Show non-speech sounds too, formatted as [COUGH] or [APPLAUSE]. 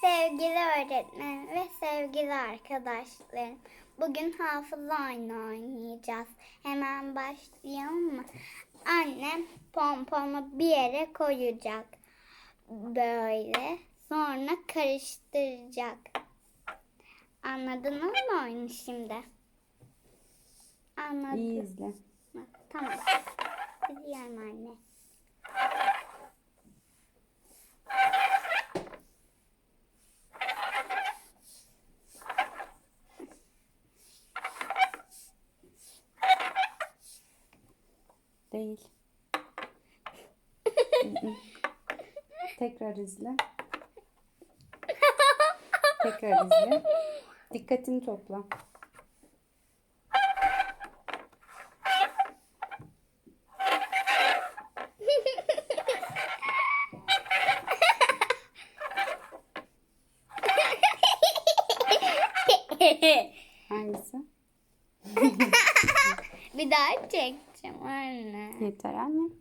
Sevgili öğretmen ve sevgili arkadaşlarım. Bugün hafıza oyunu oynayacağız. Hemen başlayalım mı? Annem pomponu bir yere koyacak. Böyle. Sonra karıştıracak. Anladınız mı oyunu şimdi? Anladım. İyi izle. Tamam. Değil. [LAUGHS] Tekrar izle. Tekrar izle. Dikkatini topla. [LAUGHS] Hangisi? Bir daha çekeceğim Emocjonalne. Literalnie.